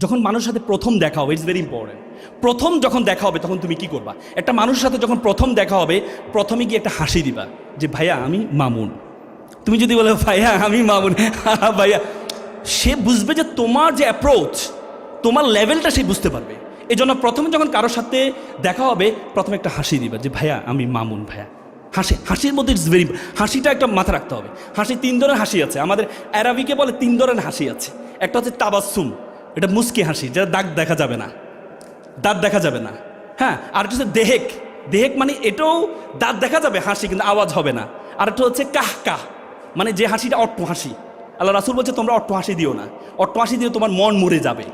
যখন মানুষের সাথে প্রথম দেখা হবে ইটস ভেরি ইম্পর্টেন্ট প্রথম যখন দেখা হবে, তখন তুমি কি করবা? একটা মানুষের সাথে যখন প্রথম দেখা হবে, প্রথমে গিয়ে একটা হাসি দিবা যে, ভাইয়া, আমি মামুন। তুমি যদি বলো, ভাইয়া, আমি মামুন। ভাইয়া, সে বুঝবে যে তোমার যে অ্যাপ্রোচ তোমার লেভেলটা সে বুঝতে পারবে। এই জন্য প্রথমে যখন কারোর সাথে দেখা হবে, প্রথমে একটা হাসি দিবা যে, ভাইয়া, আমি মামুন, ভাইয়া। হাসি, হাসির মধ্যে ইটস ভেরি হাসিটা একটা মাথা রাখতে হবে। হাসি তিন ধরনের হাসি আছে। আমাদের অ্যারাবিকে বলে তিন ধরনের হাসি আছে। একটা হচ্ছে তাবাসুম এটা মুস্কি হাসি যেটা দাগ দেখা যাবে না। দাঁত দেখা যাবে না। হ্যাঁ আর হচ্ছে দেহেক। দেহেক মানে এটাও দাঁত দেখা যাবে, হাসি কিন্তু আওয়াজ হবে না। আর একটা হচ্ছে কাহ কাহ মানে যে হাসিটা অট্ট হাসি। আল্লাহ রাসুল বলছে, তোমরা অট্ট হাসি দিও না। অট্ট হাসি দিয়ে তোমার মন মরে যাবে।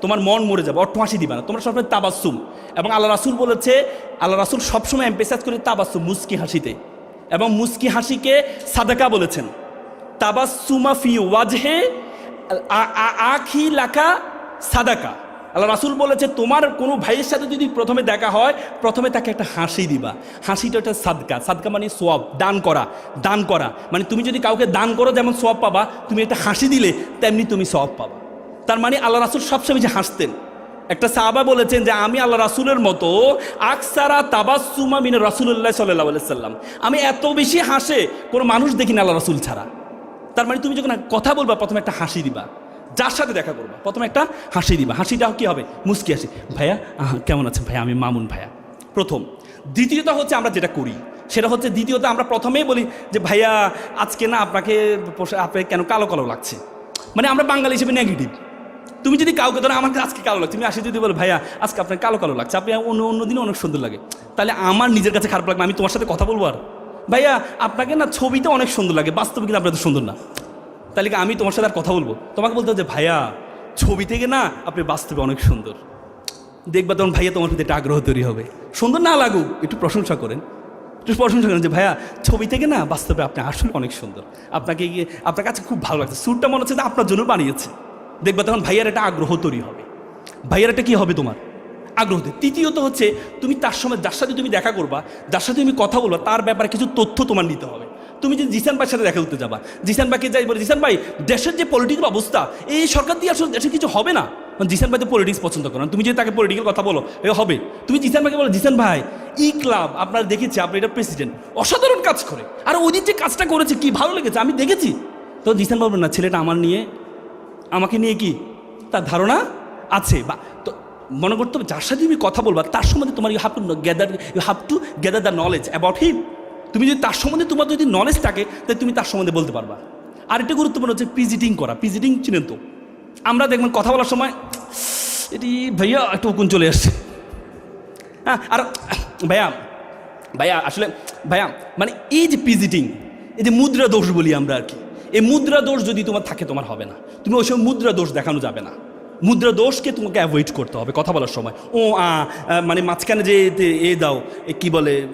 তোমার মন মরে যাবে। অট্ট হাসি দিবে না। তোমরা সবসময় তাবাসুম এবং আল্লাহ রাসুল বলেছে, আল্লাহ রাসুল সবসময় এম্পেসাজ করে তাবাসুম মুস্কি হাসিতে। এবং মুস্কি হাসিকে সাদাকা বলেছেন। তাবাসুমা ফি ওয়াজহে আখি লাকা সাদাকা। আল্লাহ রাসুল বলেছে, তোমার কোনো ভাইয়ের সাথে যদি প্রথমে দেখা হয়, প্রথমে তাকে একটা হাসি দিবা। হাসিটা একটা সাদকা। সাদকা মানে সোয়াব, দান করা দান করা। মানে তুমি যদি কাউকে দান করো, যেমন সোয়াব পাবা, তুমি একটা হাসি দিলে, তেমনি তুমি সোয়াব পাবা। তার মানে আল্লাহ রাসুল সবসময় যে হাসতেন। একটা সাহাবা বলেছেন যে, আমি আল্লাহ রাসুলের মতো আকসারা তাবাসুমা মিন রাসুল্লাহ সাল্লাহ সাল্লাম। আমি এত বেশি হাসে, কোনো মানুষ দেখিনি আল্লাহ রাসুল ছাড়া। তার মানে তুমি যখন কথা বলবা, প্রথমে একটা হাসি দিবা। যার সাথে দেখা করবা, প্রথমে একটা হাসি দিবা। হাসিটা কি হবে? মুস্কি হাসি। ভাইয়া কেমন আছেন? ভাইয়া, আমি মামুন ভাইয়া। প্রথম। দ্বিতীয়ত হচ্ছে আমরা যেটা করি, সেটা হচ্ছে দ্বিতীয়ত আমরা প্রথমেই বলি যে, ভাইয়া, আজকে না আপনাকে আপনাকে কেন কালো কালো লাগছে? মানে আমরা বাঙালি হিসেবে নেগেটিভ তুমি যদি কাউকে ধরো আমাকে আজকে কালো লাগছে। তুমি আসে যদি বলো, ভাইয়া, আজকে আপনার কালো কালো লাগছে। আপনি অন্য অন্য দিনে অনেক সুন্দর লাগে। তাহলে আমার নিজের কাছে খারাপ লাগবে, আমি তোমার সাথে কথা বলব আর? ভাইয়া, আপনাকে না ছবিতে অনেক সুন্দর লাগে, বাস্তবে কিন্তু আপনার তো সুন্দর না। তাহলে কি আমি তোমার সাথে আর কথা বলব? তোমাকে বলতে যে, ভাইয়া, ছবি থেকে না আপনি বাস্তবে অনেক সুন্দর। দেখবা তখন ভাইয়া তোমার প্রতি একটা আগ্রহ তৈরি হবে। সুন্দর না লাগুক, একটু প্রশংসা করেন। একটু প্রশংসা করেন যে, ভাইয়া, ছবি থেকে না বাস্তবে আপনি আসলে অনেক সুন্দর। আপনাকে গিয়ে, আপনার কাছে খুব ভালো লাগছে। স্যুটটা মনে হচ্ছে যে আপনার জন্য বানিয়েছে। দেখবা তখন ভাইয়ার একটা আগ্রহ তৈরি হবে। ভাইয়ার একটা কী হবে তোমার? আগ্রহ তৈরি। তৃতীয়ত হচ্ছে, তুমি তার সময় যার সাথে তুমি দেখা করবা, যার সাথে তুমি কথা বলবা, তার ব্যাপারে কিছু তথ্য তোমার নিতে হবে। তুমি যে জিসান ভাইয়ের সাথে দেখা করতে যাবা, জিসান ভাইকে যাই বলে, জিসান ভাই, দেশের যে পলিটিক্যাল অবস্থা, এই সরকার দিয়ে আসলে দেশে কিছু হবে না? জিসান ভাই তো পলিটিক্স পছন্দ করেন তুমি যদি তাকে পলিটিক্যাল কথা বলো, এ হবে। তুমি জিসান ভাইকে বলো, জিসান ভাই ই ক্লাব আপনার দেখেছি আপনি এটা প্রেসিডেন্ট অসাধারণ কাজ করে। আর ওই দিন যে কাজটা করেছে, কি ভালো লেগেছে, আমি দেখেছি। তো জিসান বলবেন না, ছেলেটা আমার নিয়ে, আমাকে নিয়ে কি? তার ধারণা আছে। বা তো মনে করতে হবে, যার সাথে তুমি কথা বলবা, তার সম্বন্ধে তোমার you have to gather you have to gather the knowledge about him তুমি যদি তার সম্বন্ধে তোমার যদি নলেজ থাকে, তাহলে তুমি তার সম্বন্ধে বলতে পারবা। আর আরেকটা গুরুত্বপূর্ণ হচ্ছে পিজিটিং করা পিজিটিং চিনেন তো। আমরা দেখবেন কথা বলার সময়, এটি ভাইয়া একটু উকুন চলে আসছে। হ্যাঁ আর ভাইয়া ভাইয়া, আসলে ভাইয়া মানে এই যে পিজিটিং এই যে মুদ্রা দোষ বলি আমরা আর কি, এই মুদ্রা দোষ যদি তোমার থাকে তোমার হবে না। তুমি ওই সময় মুদ্রা দোষ দেখানো যাবে না। মুদ্রা দোষকে তোমাকে অ্যাভয়েড করতে হবে কথা বলার সময়। ও, আ মানে মাঝখানে যে এ দাও, এ কি বলে,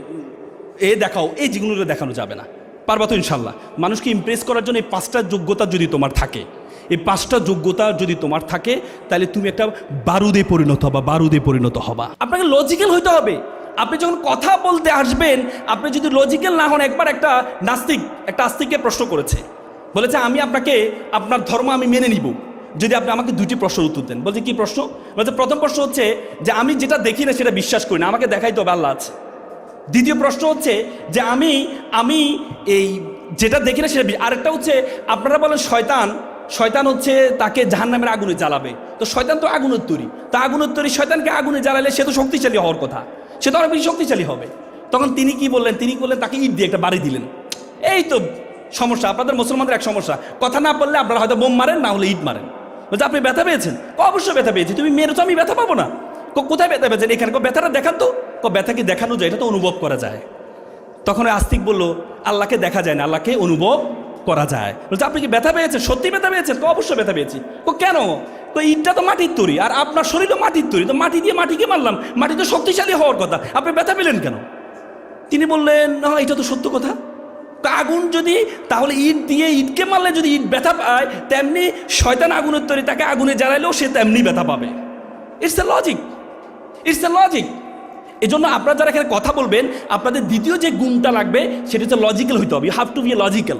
এ দেখাও এই যেগুলো দেখানো যাবে না। পারবা তো ইনশাল্লাহ। মানুষকে ইমপ্রেস করার জন্য এই পাঁচটা যোগ্যতা যদি তোমার থাকে, এই পাঁচটা যোগ্যতা যদি তোমার থাকে, তাহলে তুমি একটা বারুদে পরিণত হবা, বারুদে পরিণত হবা। আপনাকে লজিক্যাল হইতে হবে। আপনি যখন কথা বলতে আসবেন, আপনি যদি লজিক্যাল না হন, একবার একটা নাস্তিক, একটা আস্তিককে প্রশ্ন করেছে। বলেছে, আমি আপনাকে, আপনার ধর্ম আমি মেনে নিব। যদি আপনি আমাকে দুটি প্রশ্নের উত্তর দেন। বলছে, কি প্রশ্ন? বলছে, প্রথম প্রশ্ন হচ্ছে যে আমি যেটা দেখি না সেটা বিশ্বাস করি না, আমাকে দেখাই তো আল্লাহ আছে। দ্বিতীয় প্রশ্ন হচ্ছে যে আমি আমি এই যেটা দেখি না সেটা আরেকটা হচ্ছে, আপনারা বলেন শয়তান শয়তান হচ্ছে তাকে জাহান্নামের আগুনে জ্বালাবে। তো শয়তান তো আগুনের তৈরি। তা আগুনের তৈরি শয়তানকে আগুনে জ্বালালে সে তো শক্তিশালী হওয়ার কথা। সে তো অনেক বেশি শক্তিশালী হবে। তখন তিনি কি বললেন? তিনি বললেন, তাকে ইট দিয়ে একটা বাড়ি দিলেন। এই তো সমস্যা, আপনাদের মুসলমানদের এক সমস্যা। কথা না বললে আপনারা হয়তো বোম মারেন, না হলে ইট মারেন। বলছে, আপনি ব্যথা পেয়েছেন? ক, অবশ্যই ব্যথা পেয়েছি। তুমি মেরে তো আমি ব্যথা পাবো না। ক- কোথায় ব্যথা পেয়েছেন? এখানে? কো, ব্যথাটা দেখান তো। ক, ব্যথা কি দেখানো যায়? এটা তো অনুভব করা যায়। তখন আস্তিক বলল, আল্লাহকে দেখা যায় না, আল্লাহকে অনুভব করা যায়। বলছে, আপনি কি ব্যথা পেয়েছেন? সত্যি ব্যথা পেয়েছেন? তো অবশ্যই ব্যথা পেয়েছি। ও কেন? তো ইটটা তো মাটির তৈরি, আর আপনার শরীর তো মাটির তৈরি। তো মাটি দিয়ে মাটিকে মারলাম। মাটি তো শক্তিশালী হওয়ার কথা। আপনি ব্যথা পেলেন কেন? তিনি বললেন, না, এটা তো সত্য কথা। তো আগুন যদি, তাহলে ইট দিয়ে ইটকে মারলে যদি ইট ব্যথা পায়, তেমনি শয়তান আগুনের তৈরি তাকে আগুনে জ্বালাইলেও সে তেমনি ব্যথা পাবে। It's a logic it's a logic এই জন্য আপনারা যারা এখানে কথা বলবেন, আপনাদের দ্বিতীয় যে গুণটা লাগবে, সেটা হচ্ছে লজিক্যাল হইতে হবে। You have to be a logical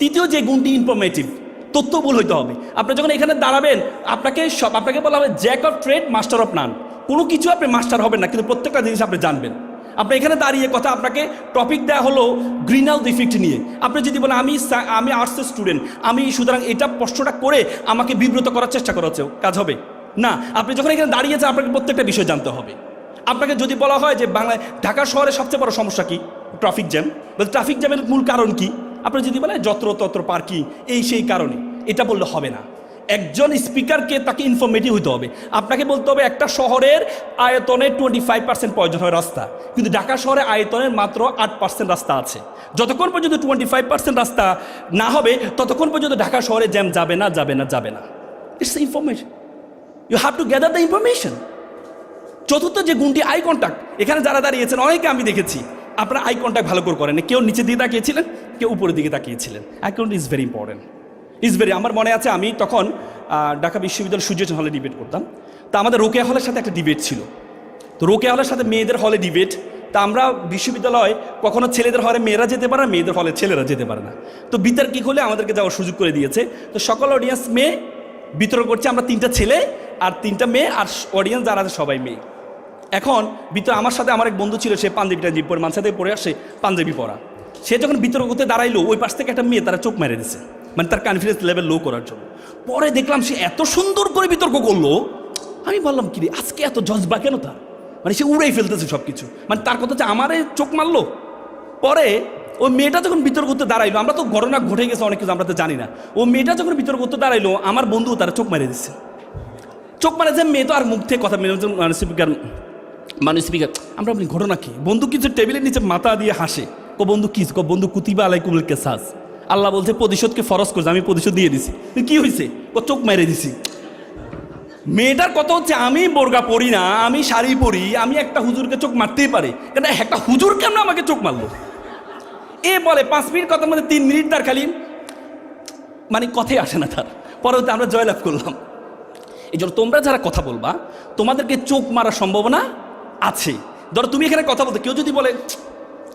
তৃতীয় যে গুণটি ইনফরমেটিভ তথ্যবুল হইতে হবে। আপনি যখন এখানে দাঁড়াবেন, আপনাকে সব, আপনাকে বলা হবে jack of trade master of none কোনো কিছু আপনি মাস্টার হবেন না, কিন্তু প্রত্যেকটা জিনিস আপনি জানবেন। আপনি এখানে দাঁড়িয়ে কথা আপনাকে টপিক দেওয়া হলো গ্রিন হাউস ইফেক্ট নিয়ে। আপনি যদি বলেন, আমি আমি আর্টসের স্টুডেন্ট আমি সুতরাং এটা প্রশ্নটা করে আমাকে বিব্রত করার চেষ্টা করা কাজ হবে। না, আপনি যখন এখানে দাঁড়িয়েছেন আপনাকে প্রত্যেকটা বিষয় জানতে হবে। আপনাকে যদি বলা হয় যে বাংলায়, ঢাকা শহরের সবচেয়ে বড় সমস্যা কি? ট্রাফিক জ্যাম ট্রাফিক জ্যামের মূল কারণ কি? আপনি যদি বলেন, যত্র তত্র পার্কিং, এই সেই কারণে। এটা বললে হবে না। একজন স্পিকারকে তাকে ইনফরমেটিভ হতে হবে। আপনাকে বলতে হবে একটা শহরের আয়তনের টোয়েন্টি ফাইভ পার্সেন্ট প্রয়োজন হয় রাস্তা। কিন্তু ঢাকা শহরে আয়তনের মাত্র আট পার্সেন্ট রাস্তা আছে। যতক্ষণ পর্যন্ত টোয়েন্টি ফাইভ পার্সেন্ট রাস্তা না হবে, ততক্ষণ পর্যন্ত ঢাকা শহরে জ্যাম যাবে না যাবে না যাবে না। It's information you have to gather the information চতুর্থ যে গুণটি আই কন্ট্যাক্ট এখানে যারা দাঁড়িয়েছেন অনেকে আমি দেখেছি। আপনারা আই কন্ট্যাক্ট ভালো করে করেন। কেউ নিচের দিকে তাকিয়েছিলেন, কেউ উপরের দিকে তাকিয়েছিলেন। Eye contact is very important is very আমার মনে আছে আমি তখন ঢাকা বিশ্ববিদ্যালয় সূর্য হলে ডিবেট করতাম। তা আমাদের রোকেয়া হলের সাথে একটা ডিবেট ছিল। তো রোকেয়া হলের সাথে মেয়েদের হলে ডিবেট তা আমরা বিশ্ববিদ্যালয় কখনো ছেলেদের হলে মেয়েরা যেতে পারে না, মেয়েদের হলে ছেলেরা যেতে পারে না। তো বিতর্কিক হলে আমাদেরকে যাওয়ার সুযোগ করে দিয়েছে। তো সকল অডিয়েন্স মেয়ে বিতরণ করছে, আমরা তিনটা ছেলে আর তিনটা মেয়ে আর অডিয়েন্স যারা আছে সবাই মেয়ে। এখন ভিতরে আমার সাথে আমার এক বন্ধু ছিল, সে পাঞ্জাবি টাঞ্জাবি পরে মানসাতে পরে আসে পাঞ্জাবি পরা। সে যখন বিতর্ক করতে দাঁড়াইলো, ওই পাশ থেকে একটা মেয়ে তারা চোখ মেরে দিছে। মানে তার কনফিডেন্স লেভেল লো করার জন্য। পরে দেখলাম সে এত সুন্দর করে বিতর্ক করল, আমি বললাম কি আজকে এত জজবা কেন তার? মানে সে উড়েই ফেলতেছে সব কিছু মানে তার কথা হচ্ছে, আমারে চোখ মারলো? পরে ওই মেয়েটা যখন বিতর্ক করতে দাঁড়াইলো, আমরা তো ঘটনা ঘটে গেছে, অনেক কিছু আমরা তো জানি না। ও মেয়েটা যখন বিতর্ক করতে দাঁড়াইলো, আমার বন্ধু তারা চোখ মেরে দিচ্ছে চোখ মারে যে মেয়ে তো আর মুখ থেকে কথা মানে স্পিকার মানে স্পিকার আমরা আপনি ঘটনা কি? বন্ধু কিছু টেবিলের নিচে মাথা দিয়ে হাসে। কো বন্ধু কি? কো বন্ধু কুতিবা আলাইকুমুল কেসাস। আল্লাহ বলছে, প্রতিশোধকে ফরজ করছে। আমি প্রতিশোধ দিয়ে দিছি। কি হয়েছে ও চোখ মেরে দিছি। মেয়েটার কথা হচ্ছে, আমি বোরগা পরি না, আমি শাড়ি পরি, আমি একটা হুজুরকে চোখ মারতেই পারি। কেন একটা হুজুর কেমন আমাকে চোখ মারলো? এ বলে, পাঁচ মিনিট কথার মধ্যে তিন মিনিট তার খালি মানে কথাই আসে না তার। পরে হতে আমরা জয়লাভ করলাম। এই জন্য তোমরা যারা কথা বলবা, তোমাদেরকে চোখ মারার সম্ভাবনা আছে। ধরো তুমি এখানে কথা বলতে, কেউ যদি বলে,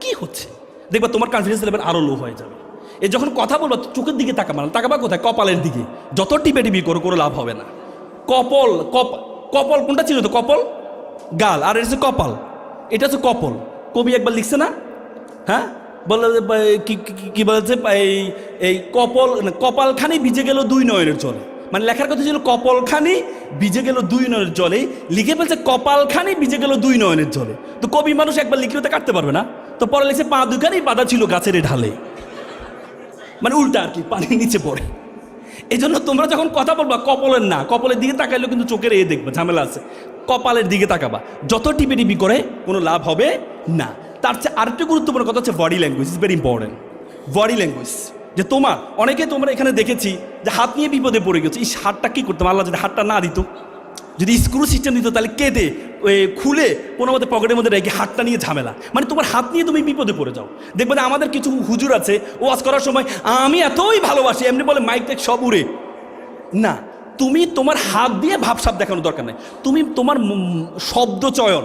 কি হচ্ছে? দেখবা তোমার কনফিডেন্স লেভেল আরও লো হয়ে যাবে। এ যখন কথা বলবা, চোখের দিকে তাকাবা না। তাকাবা কোথায়? কপালের দিকে। যত টিপে টিপি করো কোনো লাভ হবে না। কপল, কপ, কপল কোনটা ছিল তো? কপল? গাল। আর এটা হচ্ছে কপাল। এটা হচ্ছে কপল। কবি একবার লিখছে না? হ্যাঁ? বলে কি বলেছে? এই এই কপল কপালখানি ভিজে গেল দুই নয়নের জলে। মানে লেখার কথা ছিল কপালখানি ভিজে গেল দুই নয়নের জলে। লিখে ফেলছে কপালখানি ভিজে গেল দুই নয়নের জলে। তো কবি মানুষ একবার লিখলে তো কাটতে পারবে না। তো পরে লিখছে পা দুখানি বাধা ছিল গাছের ঢালে। মানে উল্টা আর কি, পানির নিচে পড়ে। এই জন্য তোমরা যখন কথা বলবা, কপালের না, কপালের দিকে তাকাইলেও কিন্তু চোখের এ দেখবে, ঝামেলা আছে। কপালের দিকে তাকাবা। যত টিপে টিপি করে, কোনো লাভ হবে না। তার চেয়ে আরেকটা গুরুত্বপূর্ণ কথা হচ্ছে body language is very important body language যে তোমার, অনেকে তোমরা এখানে দেখেছি, যে হাত নিয়ে বিপদে পড়ে গেছে এই হাতটা কী করতাম? আল্লাহ যদি হাতটা না দিত। যদি স্ক্রু সিস্টেম দিত, তাহলে কেঁদে খুলে কোনো মধ্যে পকেটের মধ্যে রেখে হাতটা নিয়ে ঝামেলা। মানে তোমার হাত নিয়ে তুমি বিপদে পড়ে যাও। দেখবে আমাদের কিছু হুজুর আছে ওয়াজ করার সময়, আমি এতই ভালোবাসি এমনি বলে, মাইক টেক সব উড়ে। না, তুমি তোমার হাত দিয়ে ভাবসাব দেখানোর দরকার নেই। তুমি তোমার শব্দ চয়ন।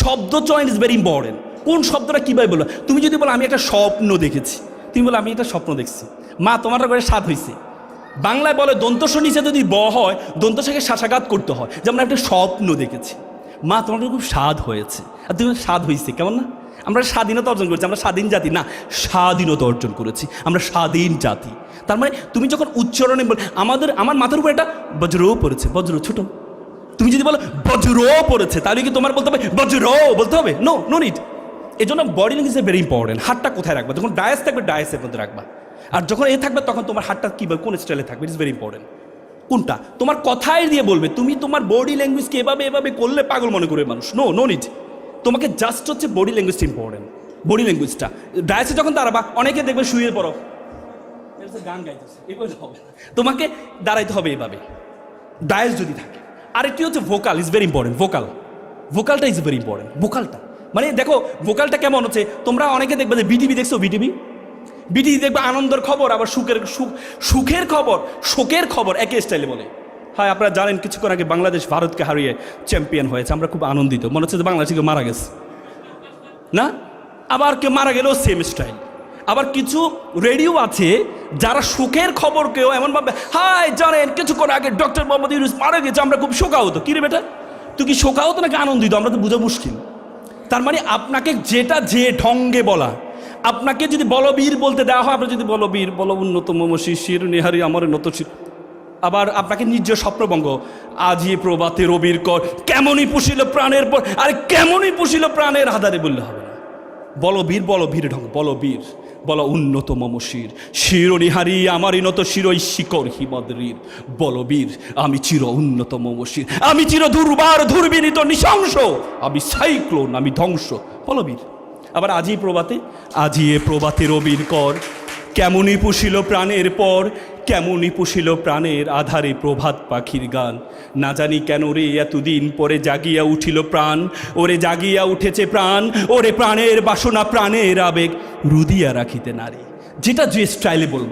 শব্দ চয়ন ইজ ভেরি ইম্পর্টেন্ট কোন শব্দটা কীভাবে বলো তুমি যদি বলো, আমি একটা স্বপ্ন দেখেছি। তুমি বলো, আমি একটা স্বপ্ন দেখছি। মা, তোমার করে স্বাদ হয়েছে বাংলায় বলে দন্তস নিচে যদি ব হয় দন্তসাকে শাসাঘাত করতে হয়। যেমন একটা স্বপ্ন দেখেছি। মা, তোমার খুব স্বাদ হয়েছে। আর তুমি স্বাদ হয়েছে কেমন না? আমরা স্বাধীনতা অর্জন করেছি, আমরা স্বাধীন জাতি। না, স্বাধীনতা অর্জন করেছি, আমরা স্বাধীন জাতি। তার মানে তুমি যখন উচ্চারণে বল আমাদের আমার মাথার উপর একটা বজ্রও পড়েছে, বজ্র ছোট। তুমি যদি বলো বজ্র পড়েছে, তাহলে কি তোমার বলতে হবে বজ্র বলতে হবে? নো নো নিট এই জন্য বডি ল্যাঙ্গুয়েজ ভেরি ইম্পর্টেন্ট হাতটা কোথায় রাখবা? যখন ডায়াস থাকবে ডায়াসের মধ্যে রাখবা। আর যখন এ থাকবে, তখন তোমার হাতটা কীভাবে কোন স্টাইলে থাকবে? ইটস ভেরি ইম্পর্টেন্ট কোনটা? তোমার কথাই দিয়ে বলবে, তুমি তোমার বডি ল্যাঙ্গুয়েজকে এভাবে এভাবে করলে পাগল মনে করবে মানুষ? নো নো নিট তোমাকে জাস্ট হচ্ছে বডি ল্যাঙ্গুয়েজটা ইম্পর্টেন্ট বডি ল্যাঙ্গুয়েজটা ডায়াসে যখন দাঁড়াবা, অনেকে দেখবে শুয়ে পড়ো। গান গাইতেছে হবে তোমাকে দাঁড়াইতে হবে এভাবে। ডায়াস যদি থাকে, আরেকটি হচ্ছে vocal is very important vocal ভোকালটা is very important ভোকালটা মানে দেখো ভোকালটা কেমন হচ্ছে? তোমরা অনেকে দেখবে যে বিটিভি দেখছ বিটিভি বিটিভি দেখবে আনন্দের খবর, আবার সুখের, সুখ, সুখের খবর, শোকের খবর, একই স্টাইলে বলে। হ্যাঁ আপনারা জানেন, কিছুক্ষণ আগে বাংলাদেশ ভারতকে হারিয়ে চ্যাম্পিয়ন হয়েছে, আমরা খুব আনন্দিত। মনে হচ্ছে যে বাংলাদেশ কেউ মারা গেছে। না? আবার কেউ মারা গেলেও সেম স্টাইল আবার কিছু রেডিও আছে, যারা সুখের খবরকেও এমন ভাবে হাই জানেন, কিছুক্ষণ আগে ডক্টর মোহাম্মদ ইউনুস মারা গেছে, আমরা খুব শোকাহত। কি রে বেটা? তুই কি শোকাহত নাকি আনন্দিত? আমরা তো বোঝা মুশকিল। তার মানে আপনাকে যেটা যে ঢঙ্গে বলা আপনাকে যদি বলবীর বলতে দেওয়া হয় আপনি যদি বলবীর, বল উন্নত মম শিশির, নেহারি আমার নত শির আবার আপনাকে নিজ স্বপ্নবঙ্গ। আজি প্রবাতে রবির কর, কেমনই পুষিল প্রাণের পর, আরে কেমনই পুষিল প্রাণের আধারে বললে হবে না। বলবীর বলবীর ঢং, বলবীর, বল উন্নত মমশির শিরনিহারি আমারই নত শিরই শিকর হিমদ্রীর বলবীর, আমি চির উন্নত মমশির আমি চির দুর্বার দুর্বিনীত নৃশংস। আমি সাইক্লোন, আমি ধ্বংস। বলবীর। আবার আজই প্রবাতে আজি এ প্রবাতে রবির কর। কেমনই পুষিল প্রাণের পর, কেমনই পুষিল প্রাণের আধারে প্রভাত পাখির গান। না জানি কেন রে, এতদিন পরে জাগিয়া উঠিল প্রাণ। ওরে জাগিয়া উঠেছে প্রাণ, ওরে প্রাণের বাসনা প্রাণের আবেগ। রুদিয়া রাখিতে নারী, যেটা যে স্টাইলে বলবা।